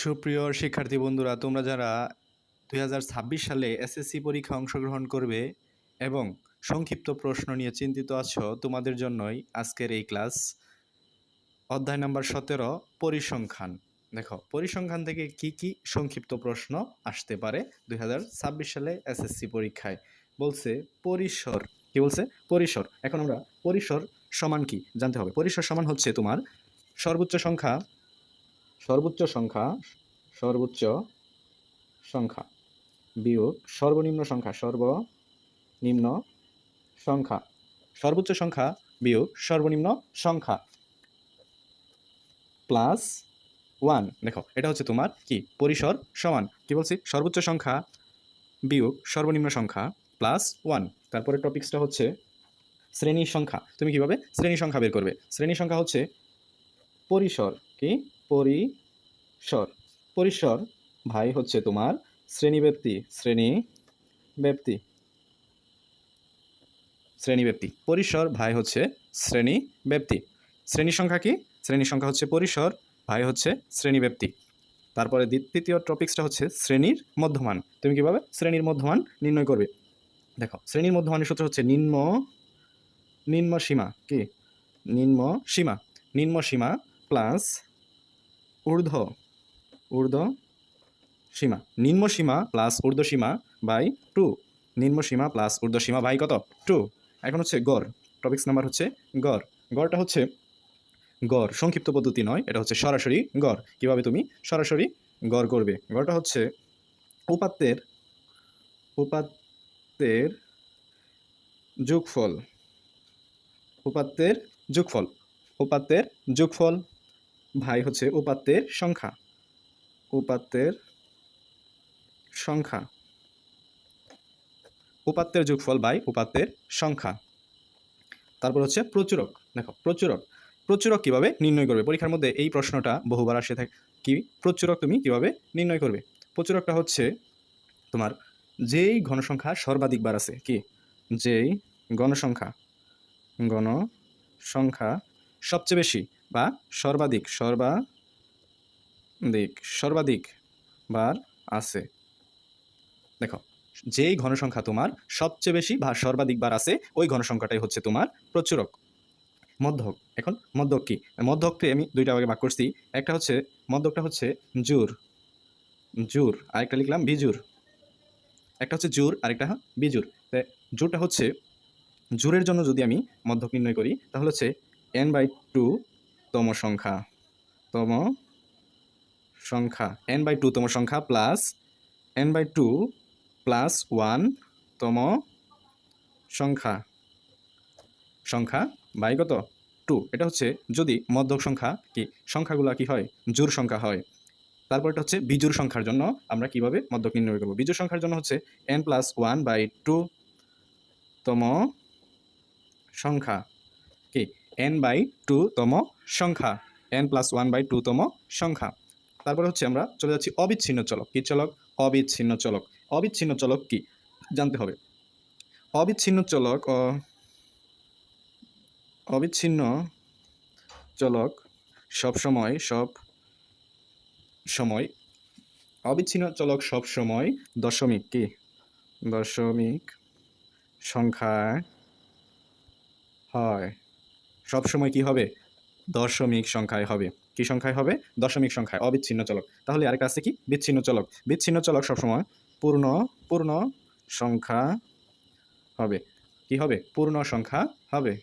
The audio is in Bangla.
সুপ্রিয় শিক্ষার্থী বন্ধুরা, তোমরা যারা দুই হাজার ছাব্বিশ সালে এসএসসি পরীক্ষা অংশগ্রহণ করবে এবং সংক্ষিপ্ত প্রশ্ন নিয়ে চিন্তিত আছো, তোমাদের জন্যই আজকের এই ক্লাস অধ্যায় নাম্বার সতেরো, পরিসংখ্যান। দেখো, পরিসংখ্যান থেকে কি কি সংক্ষিপ্ত প্রশ্ন আসতে পারে দু হাজার ছাব্বিশ সালে এসএসসি পরীক্ষায়? বলছে পরিসর। কি বলছে? পরিসর। এখন আমরা পরিসর সমান কি জানতে হবে। পরিসর সমান হচ্ছে তোমার সর্বোচ্চ সংখ্যা সর্বোচ্চ সংখ্যা সর্বোচ্চ সংখ্যা বিয়োগ সর্বনিম্ন সংখ্যা সর্বনিম্ন সংখ্যা, সর্বোচ্চ সংখ্যা বিয়োগ সর্বনিম্ন সংখ্যা প্লাস ওয়ান। দেখো, এটা হচ্ছে তোমার কি? পরিসর সমান। কি বলছি? সর্বোচ্চ সংখ্যা বিয়োগ সর্বনিম্ন সংখ্যা প্লাস ওয়ান। তারপরে টপিক্সটা হচ্ছে শ্রেণি সংখ্যা। তুমি কীভাবে? শ্রেণি সংখ্যা বের করবে। শ্রেণি সংখ্যা হচ্ছে পরিসর, কি? পরিসর। পরিসর, ভাই, হচ্ছে তোমার শ্রেণি ব্যক্তি শ্রেণি ব্যক্তি। শ্রেণি ব্যক্তি। পরিসর, ভাই, হচ্ছে শ্রেণি ব্যক্তি। শ্রেণি সংখ্যা কি? শ্রেণি সংখ্যা হচ্ছে পরিসর, ভাই, হচ্ছে শ্রেণি ব্যক্তি। তারপরে তৃতীয় টপিক্সটা হচ্ছে শ্রেণির মধ্যমান। তুমি কীভাবে? শ্রেণির মধ্যমান নির্ণয় করবে। দেখো, শ্রেণির মধ্যমানের সূত্র হচ্ছে নিম্ন নিম্ন সীমা। কি? নিম্ন সীমা। নিম্ন সীমা প্লাস ঊর্ধ্ব ঊর্ধ্ব সীমা, নিম্ন সীমা প্লাস ঊর্ধ্ব সীমা বাই টু নিম্ন সীমা প্লাস ঊর্ধ্ব সীমা বাই কত? টু এখন হচ্ছে গড় টপিক্স নাম্বার হচ্ছে গড়, গড়টা হচ্ছে গড়, সংক্ষিপ্ত পদ্ধতি নয়, এটা হচ্ছে সরাসরি গড়, কীভাবে তুমি সরাসরি গড় করবে? গড়টা হচ্ছে উপাত্তের উপাত্তের যোগফল উপাত্তের যোগফল উপাত্তের যোগফল ভাই হচ্ছে উপাত্তের সংখ্যা। উপাত্তের সংখ্যা। উপাত্তের যোগফল বাই উপাত্তের সংখ্যা। তারপর হচ্ছে প্রচুরক। দেখো, প্রচুরক। প্রচুরক কীভাবে নির্ণয় করবে? পরীক্ষার মধ্যে এই প্রশ্নটা বহুবার আসে থাকে। কি? প্রচুরক তুমি কীভাবে নির্ণয় করবে? প্রচুরকটা হচ্ছে তোমার যেই ঘনসংখ্যা সর্বাধিক বার আছে। কি? যেই গণসংখ্যা গণসংখ্যা সবচেয়ে বেশি বা সর্বাধিক সর্বাধিক সর্বাধিক বার আছে। দেখো, যেই ঘনসংখ্যা তোমার সবচেয়ে বেশি বা সর্বাধিক বার আছে, ওই ঘনসংখ্যাটাই হচ্ছে তোমার প্রচুরক। মধ্যক, এখন মধ্যক কি? মধ্যককে আমি দুইটা ভাগে ভাগ করছি। একটা হচ্ছে, মধ্যকটা হচ্ছে জোর জোর, আরেকটা লিখলাম বিজুর। একটা হচ্ছে জোর, আরেকটা বিজুর। জোরটা হচ্ছে, জোরের জন্য যদি আমি মধ্যক নির্ণয় করি, তাহলে হচ্ছে এন বাই টু তম সংখ্যা তম সংখ্যা এন বাই টু তম সংখ্যা plus N by two plus one তম সংখ্যা। সংখ্যা বাই কত? টু এটা হচ্ছে যদি মধ্যক সংখ্যা কি? সংখ্যাগুলো কি হয়? জোর সংখ্যা হয়। তারপরটা হচ্ছে বিজুর সংখ্যার জন্য আমরা কীভাবে মধ্যক নির্ণয় করব? বিজুর সংখ্যার জন্য হচ্ছে N plus one by two তম সংখ্যা। কি? এন বাই টু তম সংখ্যা। N plus one by two তম সংখ্যা। তারপরে হচ্ছে আমরা চলে যাচ্ছি অবিচ্ছিন্ন চলক। কি চলক? অবিচ্ছিন্ন চলক। অবিচ্ছিন্ন চলক কি? জানতে হবে। অবিচ্ছিন্ন চলক অবিচ্ছিন্ন চলক সব সময় সব সময়, অবিচ্ছিন্ন চলক সব সময় দশমিক কি? দশমিক সংখ্যায় হয়। সব সময় কি হবে? দশমিক সংখ্যায় হবে। কি সংখ্যায় হবে? দশমিক সংখ্যায়। অবিচ্ছিন্ন চলক। তাহলে আরেক আছে কি? বিচ্ছিন্ন চলক। বিচ্ছিন্ন চলক সবসময় পূর্ণ পূর্ণ সংখ্যা হবে। কি হবে? পূর্ণ সংখ্যা হবে।